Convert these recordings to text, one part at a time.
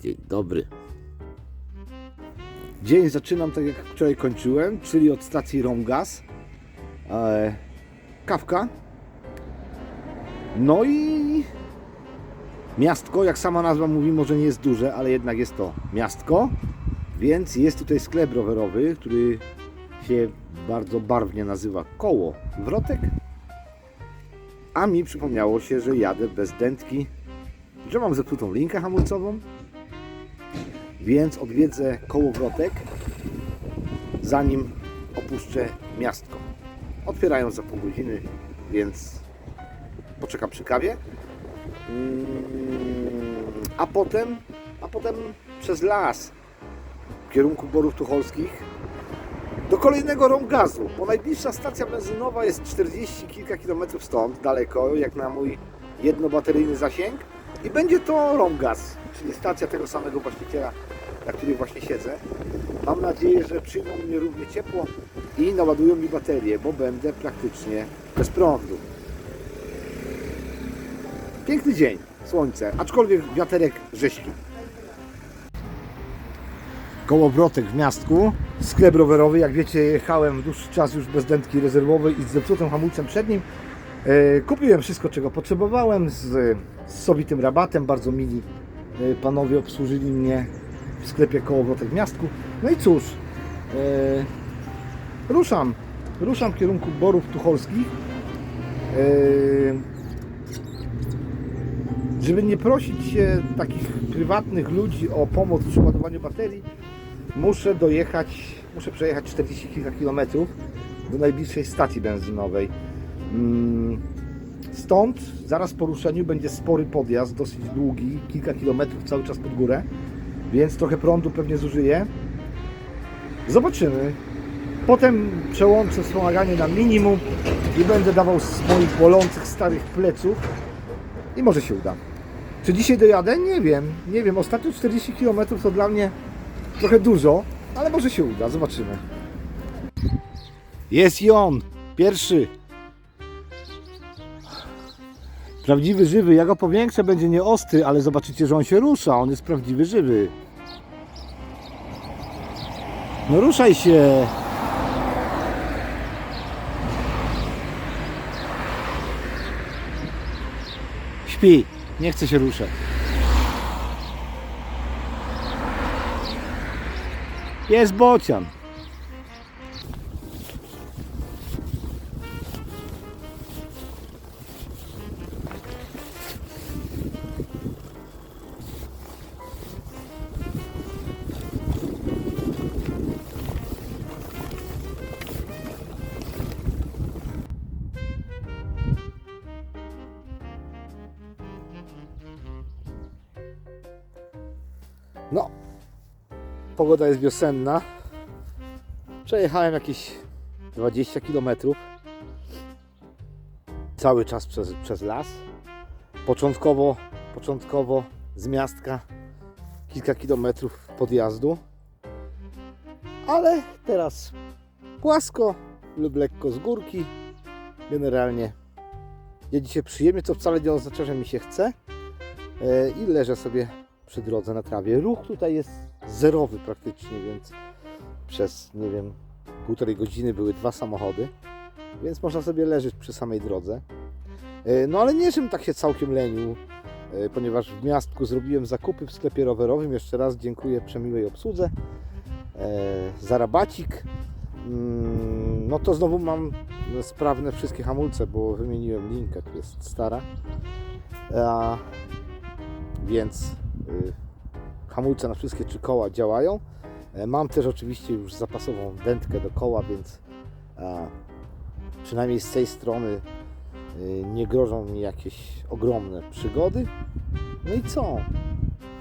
Dzień dobry. Dzień zaczynam tak jak wczoraj kończyłem, czyli od stacji Romgaz. E, kawka. No i miastko, jak sama nazwa mówi, może nie jest duże, ale jednak jest to miastko. Więc jest tutaj sklep rowerowy, który się bardzo barwnie nazywa Koło Wrotek. A mi przypomniało się, że jadę bez dętki, że mam zepsutą linkę hamulcową, więc odwiedzę kołowrotek, zanim opuszczę miastko. Otwierają za pół godziny, więc poczekam przy kawie. Mm, A potem, a potem przez las w kierunku Borów Tucholskich do kolejnego Romgazu, bo najbliższa stacja benzynowa jest 40 kilka kilometrów stąd, daleko, jak na mój jednobateryjny zasięg. I będzie to Romgaz, czyli stacja tego samego właściciela, na której właśnie siedzę. Mam nadzieję, że przyjmą mnie równie ciepło i naładują mi baterię, bo będę praktycznie bez prądu. Piękny dzień, słońce, aczkolwiek wiaterek rześki. Kołowrotek w miastku, sklep rowerowy. Jak wiecie, jechałem dłuższy czas już bez dętki rezerwowej i z zepsutym hamulcem przed nim. E, Kupiłem wszystko, czego potrzebowałem z, z sobitym rabatem. Bardzo mili e, panowie obsłużyli mnie w sklepie Kołowrotek w miastku. No i cóż, e, ruszam. Ruszam w kierunku Borów Tucholskich. E, żeby nie prosić się takich prywatnych ludzi o pomoc przy ładowaniu baterii, muszę dojechać, muszę przejechać 40 kilka kilometrów do najbliższej stacji benzynowej. Mm, Stąd zaraz po ruszeniu będzie spory podjazd, dosyć długi, kilka kilometrów cały czas pod górę, więc trochę prądu pewnie zużyję. Zobaczymy. Potem przełączę wspomaganie na minimum i będę dawał z moich bolących starych pleców i może się uda. Czy dzisiaj dojadę? Nie wiem. Nie wiem. Ostatnio 40 km to dla mnie trochę dużo, ale może się uda. Zobaczymy. Jest i on. Pierwszy. Prawdziwy, żywy. Ja go powiększę, będzie nie ostry, ale zobaczycie, że on się rusza. On jest prawdziwy, żywy. No ruszaj się. Śpi. Nie chce się ruszać. Jest bocian. No, pogoda jest wiosenna. Przejechałem jakieś 20 km. Cały czas przez, przez las. Początkowo, początkowo z miastka kilka kilometrów podjazdu. Ale teraz płasko lub lekko z górki. Generalnie jedzie się przyjemnie, co wcale nie oznacza, że mi się chce. E, I leżę sobie przy drodze na trawie. Ruch tutaj jest zerowy praktycznie, więc przez, nie wiem, półtorej godziny były dwa samochody, więc można sobie leżeć przy samej drodze. E, No ale nie, żebym tak się całkiem lenił, e, ponieważ w miastku zrobiłem zakupy w sklepie rowerowym. Jeszcze raz dziękuję przemiłej obsłudze e, za rabacik. Mm, No to znowu mam sprawne wszystkie hamulce, bo wymieniłem linkę, tu jest stara. Więc hamulce na wszystkie trzy koła działają. E, Mam też oczywiście już zapasową dętkę do koła, więc przynajmniej z tej strony y, nie grożą mi jakieś ogromne przygody. No i co?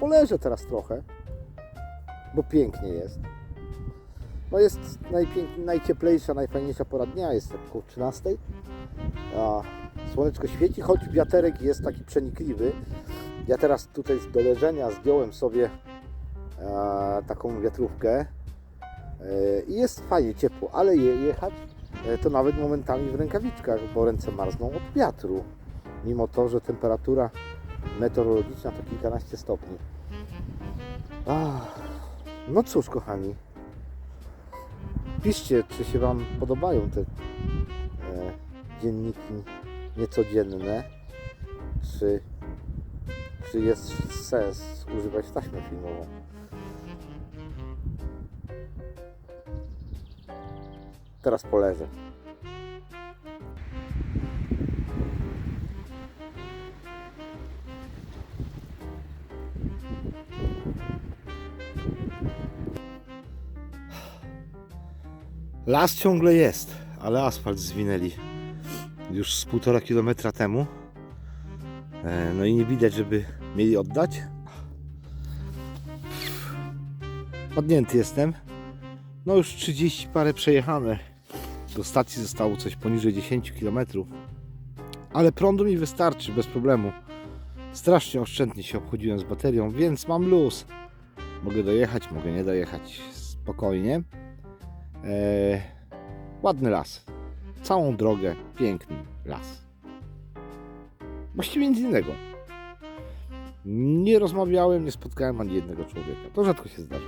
Poleżę teraz trochę, bo pięknie jest. No jest najcieplejsza, najfajniejsza pora dnia, jest tak około 13. A, słoneczko świeci, choć wiaterek jest taki przenikliwy. Ja teraz tutaj do leżenia zdjąłem sobie e, taką wiatrówkę e, i jest fajnie, ciepło, ale je, jechać e, to nawet momentami w rękawiczkach, bo ręce marzną od wiatru, mimo to, że temperatura meteorologiczna to kilkanaście stopni. Ach, no cóż, kochani. Piszcie, czy się Wam podobają te e, dzienniki niecodzienne. Czy, czy jest sens używać taśmy filmową. Teraz poleżę. Las ciągle jest, ale asfalt zwinęli już z półtora kilometra temu. E, No i nie widać, żeby mieli oddać. Padnięty jestem. No już 30 parę przejechane. Do stacji zostało coś poniżej 10 km. Ale prądu mi wystarczy bez problemu. Strasznie oszczędnie się obchodziłem z baterią, więc mam luz. Mogę dojechać, mogę nie dojechać spokojnie. Eee, ładny las. Całą drogę piękny las. Właściwie nic innego. Nie rozmawiałem, nie spotkałem ani jednego człowieka. To rzadko się zdarza.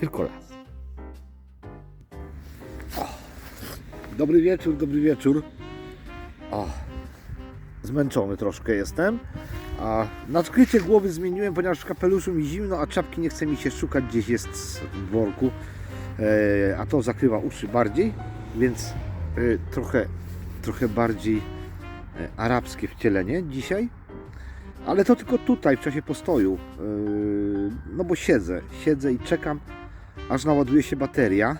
Tylko. O, dobry wieczór, dobry wieczór. O, zmęczony troszkę jestem. A nadkrycie głowy zmieniłem, ponieważ w kapeluszu mi zimno, a czapki nie chce mi się szukać, gdzieś jest w worku. E, a to zakrywa uszy bardziej, więc e, trochę, trochę bardziej e, arabskie wcielenie dzisiaj. Ale to tylko tutaj w czasie postoju. E, no bo siedzę, siedzę i czekam, aż naładuje się bateria.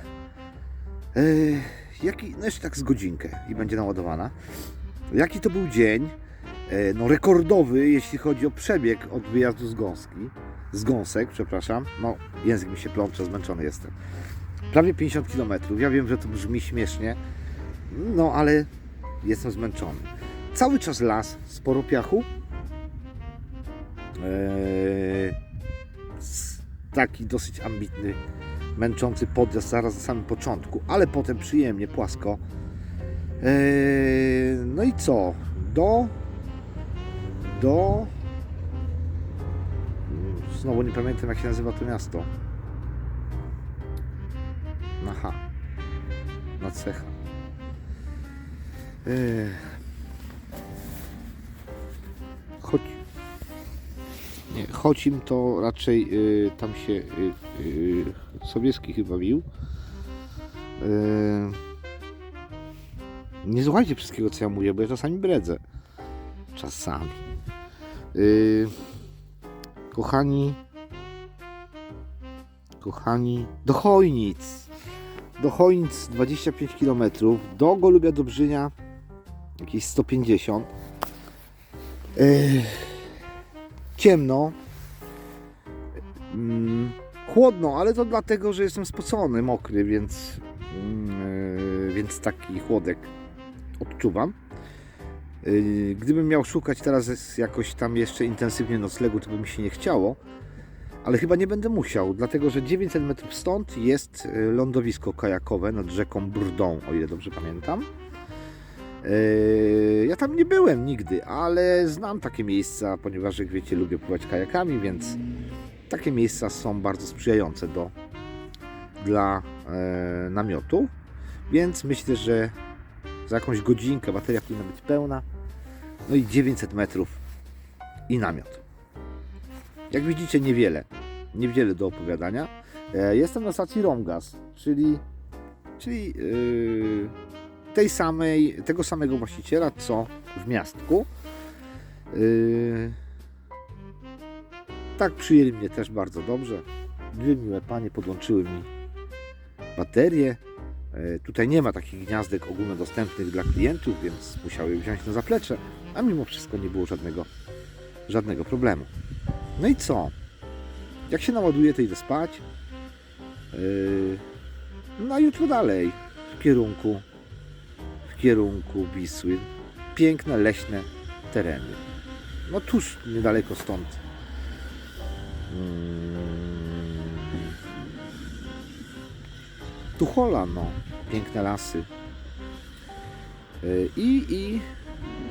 E, jaki, no jeszcze tak z godzinkę i będzie naładowana. Jaki to był dzień? E, no rekordowy, jeśli chodzi o przebieg od wyjazdu z Gąski. Z Gąsek, przepraszam. No, język mi się plącze, zmęczony jestem. Prawie 50 km. Ja wiem, że to brzmi śmiesznie, no ale jestem zmęczony. Cały czas las, sporo piachu. S- taki dosyć ambitny, męczący podjazd zaraz na samym początku, ale potem przyjemnie, płasko. Eee, no i co? Do. Do. Znowu nie pamiętam, jak się nazywa to miasto. Na H. Na cecha. Chocim to raczej yy, tam się yy, yy, Sobieski chyba bił. Yy. Nie słuchajcie wszystkiego co ja mówię, bo ja czasami bredzę. Czasami. Yy. Kochani. Kochani. Do Chojnic do Chojnic 25 km, do Golubia Dobrzynia jakieś 150. Yy, ciemno. Mm, chłodno, ale to dlatego, że jestem spocony, mokry, więc, yy, więc taki chłodek odczuwam. Yy, gdybym miał szukać teraz jakoś tam jeszcze intensywnie noclegu, to by mi się nie chciało ale chyba nie będę musiał, dlatego że 900 metrów stąd jest y, lądowisko kajakowe nad rzeką Brdą, o ile dobrze pamiętam. Yy, Ja tam nie byłem nigdy, ale znam takie miejsca, ponieważ jak wiecie, lubię pływać kajakami, więc takie miejsca są bardzo sprzyjające do, dla e, namiotu. Więc myślę, że za jakąś godzinkę bateria powinna być pełna. No i 900 metrów i namiot. Jak widzicie, niewiele. Niewiele do opowiadania. E, Jestem na stacji Romgaz, czyli, czyli yy, tej samej, tego samego właściciela, co w miastku. Yy, tak przyjęli mnie też bardzo dobrze. Dwie miłe panie podłączyły mi baterię. E, Tutaj nie ma takich gniazdek ogólnodostępnych dla klientów, więc musiały wziąć na zaplecze, a mimo wszystko nie było żadnego, żadnego problemu. No i co? Jak się naładuje, to idę spać. Yy, no a jutro dalej w kierunku kierunku Wisły. Piękne leśne tereny. No tuż niedaleko stąd. Mm. Tuchola, no. Piękne lasy. Yy, I, i,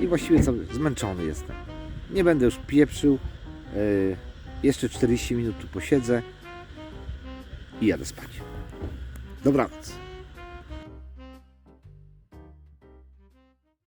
i właściwie zmęczony jestem. Nie będę już pieprzył. Yy, Jeszcze 40 minut tu posiedzę i jadę spać. Dobranoc.